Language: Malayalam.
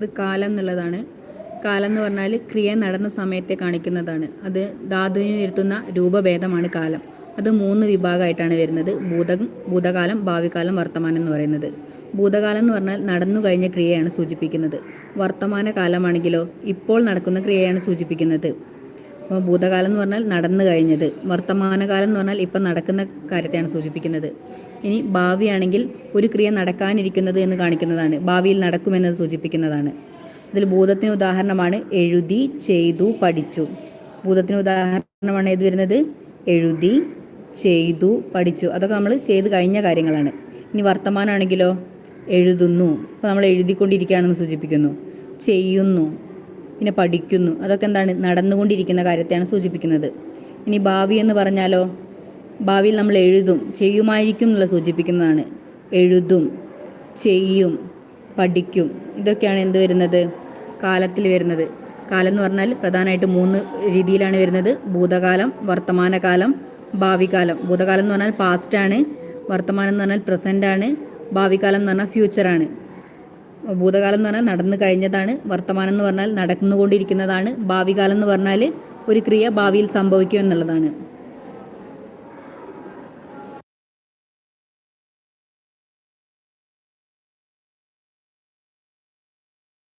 ഇത് കാലം എന്നുള്ളതാണ്. കാലം എന്ന് പറഞ്ഞാൽ ക്രിയ നടന്ന സമയത്തെ കാണിക്കുന്നതാണ്. അത് ധാതുവിന് വരുത്തുന്ന രൂപഭേദമാണ് കാലം. അത് മൂന്ന് വിഭാഗമായിട്ടാണ് വരുന്നത്. ഭൂതം ഭൂതകാലം ഭാവികാലം വർത്തമാനം എന്ന് പറയുന്നത്. ഭൂതകാലം എന്ന് പറഞ്ഞാൽ നടന്നു കഴിഞ്ഞ ക്രിയയാണ് സൂചിപ്പിക്കുന്നത്. വർത്തമാന കാലമാണെങ്കിലോ ഇപ്പോൾ നടക്കുന്ന ക്രിയയാണ് സൂചിപ്പിക്കുന്നത്. അപ്പോൾ ഭൂതകാലം എന്ന് പറഞ്ഞാൽ നടന്നു കഴിഞ്ഞത്. വർത്തമാനകാലം എന്ന് പറഞ്ഞാൽ ഇപ്പം നടക്കുന്ന കാര്യത്തെയാണ് സൂചിപ്പിക്കുന്നത്. ഇനി ഭാവിയാണെങ്കിൽ ഒരു ക്രിയ നടക്കാനിരിക്കുന്നത് എന്ന് കാണിക്കുന്നതാണ്. ഭാവിയിൽ നടക്കുമെന്നത് സൂചിപ്പിക്കുന്നതാണ്. ഇതിൽ ഭൂതത്തിന് ഉദാഹരണമാണ് എഴുതി ചെയ്തു പഠിച്ചു. ഭൂതത്തിന് ഉദാഹരണമാണ് ഏത് വരുന്നത്? എഴുതി ചെയ്തു പഠിച്ചു. അതൊക്കെ നമ്മൾ ചെയ്ത് കഴിഞ്ഞ കാര്യങ്ങളാണ്. ഇനി വർത്തമാനമാണെങ്കിലോ? എഴുതുന്നു. അപ്പോൾ നമ്മൾ എഴുതിക്കൊണ്ടിരിക്കുകയാണെന്ന് സൂചിപ്പിക്കുന്നു. ചെയ്യുന്നു. പിന്നെ പഠിക്കുന്നു. അതൊക്കെ എന്താണ്? നടന്നുകൊണ്ടിരിക്കുന്ന കാര്യത്തെയാണ് സൂചിപ്പിക്കുന്നത്. ഇനി ഭാവി എന്ന് പറഞ്ഞാലോ? ഭാവിയിൽ നമ്മൾ എഴുതും. ചെയ്യുമായിരിക്കും എന്നുള്ള സൂചിപ്പിക്കുന്നതാണ്. എഴുതും ചെയ്യും പഠിക്കും. ഇതൊക്കെയാണ് എന്ത് വരുന്നത്? കാലത്തിൽ വരുന്നത്. കാലം എന്ന് പറഞ്ഞാൽ പ്രധാനമായിട്ട് മൂന്ന് രീതിയിലാണ് വരുന്നത്. ഭൂതകാലം വർത്തമാനകാലം ഭാവികാലം. ഭൂതകാലം എന്ന് പറഞ്ഞാൽ പാസ്റ്റാണ് വർത്തമാനം എന്ന് പറഞ്ഞാൽ പ്രസന്റ് ആണ്. ഭാവികാലം എന്ന് പറഞ്ഞാൽ ഫ്യൂച്ചറാണ് ഭൂതകാലം എന്ന് പറഞ്ഞാൽ നടന്നു കഴിഞ്ഞതാണ്. വർത്തമാനം എന്ന് പറഞ്ഞാൽ നടന്നുകൊണ്ടിരിക്കുന്നതാണ്. ഭാവി കാലം എന്ന് പറഞ്ഞാൽ ഒരു ക്രിയ ഭാവിയിൽ സംഭവിക്കും എന്നുള്ളതാണ്.